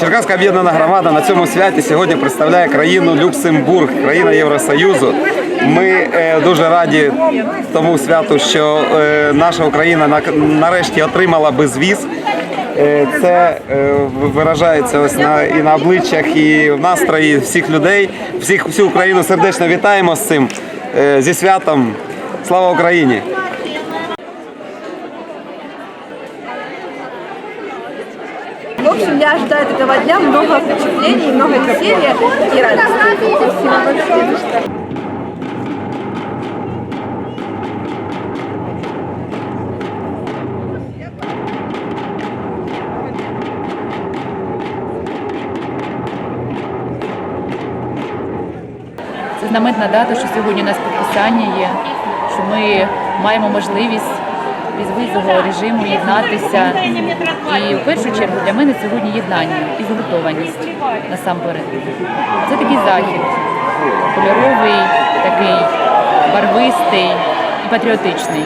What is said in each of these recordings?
Черкаська об'єднана громада на цьому святі сьогодні представляє країну Люксембург, країна Євросоюзу. Ми е, дуже раді тому святу, що е, наша Україна на- нарешті отримала безвіз. Е, Це е, виражається ось на і на обличчях, і в настрої всіх людей. Всіх всю Україну сердечно вітаємо з цим е, зі святом. Слава Україні! В общем, я ожидаю этого дня много впечатлений, много веселья и радости. Це знаменна дата, що сьогодні у нас підписання є, що ми маємо можливість безвізового режиму єднатися. І в першу чергу для мене сьогодні єднання і згуртованість насамперед. Це такий захід, кольоровий, такий барвистий і патріотичний.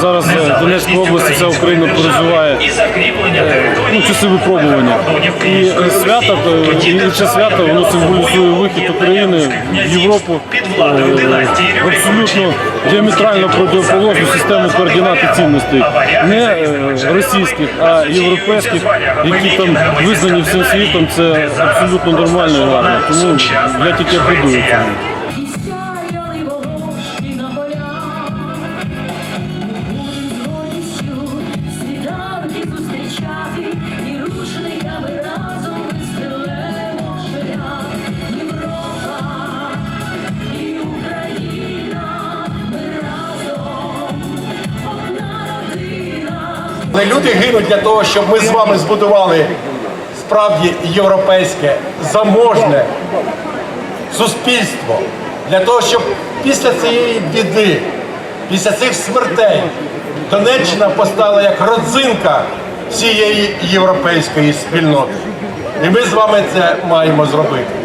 Зараз е, Донецька область, вся Україна переживає ну, часи випробування. І е, свято, е, і це свято воно символізує вихід України в Європу е, в абсолютно діаметрально протиположну систему координат і цінностей. Не е, російських, а європейських, які там визнані всім світом, це абсолютно нормально і гарно. Тому я тільки аплодую Але люди гинуть для того, щоб ми з вами збудували справді європейське, заможне суспільство. Для того, щоб після цієї біди, після цих смертей, Донеччина постала як родзинка всієї європейської спільноти. І ми з вами це маємо зробити.